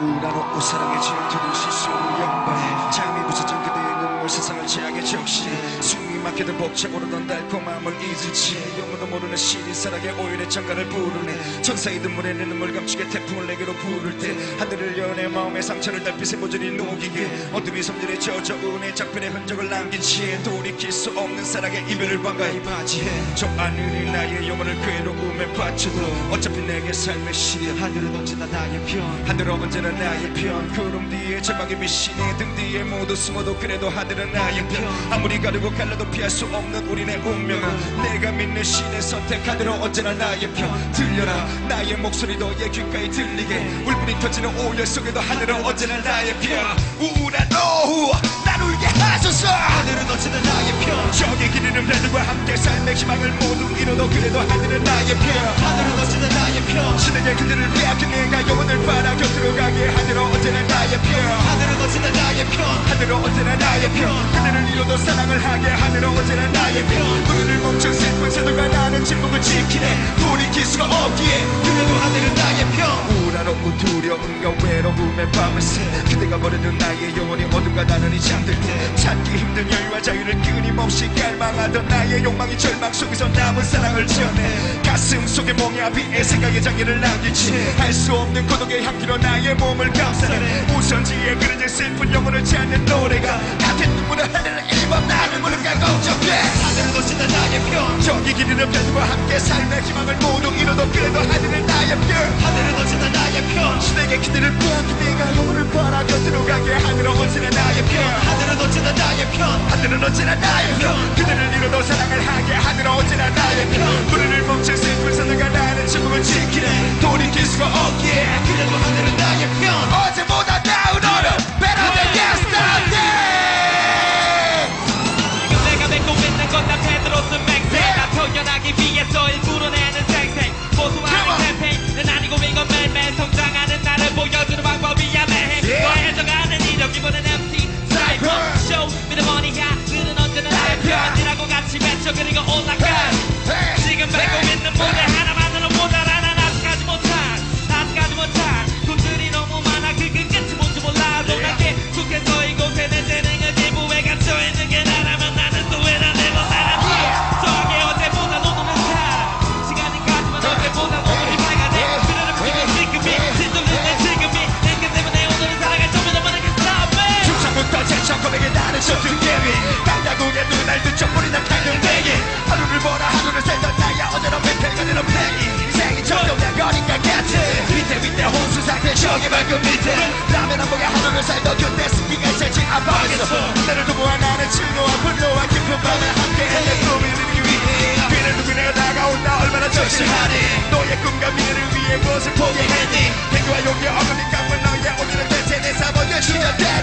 우울한 옷 사랑의 질투를 실수로 연발 잠이 부서진 그대의 눈물 세상을 제하게 적시. 숨이 막히던 벅차 오르던 달콤함을 잊을지. 영문도 모르는 시린 사랑의 오일의 장가를 부르네. 천사의 눈물에 내 눈물 감추게 태풍을 내게로 부를 때 하늘을 상처를 달빛에 모조리 녹이게 어둠이 섬들에 젖어온 내 작별의 흔적을 남긴 채 돌이킬 수 없는 사랑의 이별을 반가이 맞이해 저 하늘이 나의 영혼을 괴로움에 바쳐도 어차피 내게 삶의 시련 하늘은 언제나 나의 편 하늘은 언제나 나의 편구 름 뒤에 절망의 미신의 등 뒤에 모두 숨어도 그래도 하늘은 나의 편. 아무리 가르고 갈라도 피할 수 없는 우리네 운명은 내가 믿는 신의 선택 하늘은 언제나 나의 편. 들려라 나의 목소리 너의 귓가에 들리게. 울분이 터지는 오열 속에도 하늘은 언제나 나의 편. 우울한 오후 날 울게 하소서. 하늘은 언제나 나의 편. 저기 기르는 별들과 함께 삶의 희망을 모두 이뤄도 그래도 하늘은 나의 편. 하늘은 언제나 나의 편. 신에게 그들을 빼앗긴 내가 편 하늘은 언제나 나의 편 그들을 이뤄도 사랑을 하게 하늘은 언제나 나의 편 눈을 멈춘 슬픈 새들과 나는 침묵을 지키네. 돌이킬 수가 없기에 그래도 하늘은 나의 편 우울하고 두려움과 외로움의 밤을 새. 그대가 버려둔 나의 영혼이 어둠과 나란히 잠들 때. 찾기 힘든 여유와 자유를 끊임없이 갈망하던 나의 욕망이 절망 속에서 남은 사랑을 지어내 가슴 속에 멍야 비의 생각의 장기를 남기지. 할 수 없는 고독의 향기로 나의 몸을 감싸네. 우선지에 그려진 슬픈 영혼을 찾는 노래가 같은 눈물을 하늘을 입어 나를 모르가 걱정돼. 하늘은 언제나 나의 편 저기 기르는 별들과 함께 삶의 희망을 모두 이뤄도 그래도 하늘은 나의 편 하늘은 언제나 나의 편 신에게 그들을 빼앗긴 내가 영혼을 바라 곁으로 가게 편 하늘은 언제나 나의 편 그들을 이뤄도 사랑을 하게 하늘은 언제나 나의 편 불을 멈춘 슬픈 사들 같이 외 나를 두고 나는 증오와 분노와 깊은 밤에 함께 내 꿈을 이루기 위해. 비를 두고 내가 다가온다 얼마나 절실하니. 너의 꿈과 미래를 위해 무엇을 포기했니? 태교와 용기 어금니 깎은 너의 오늘은 대체 내 사모의 시작됐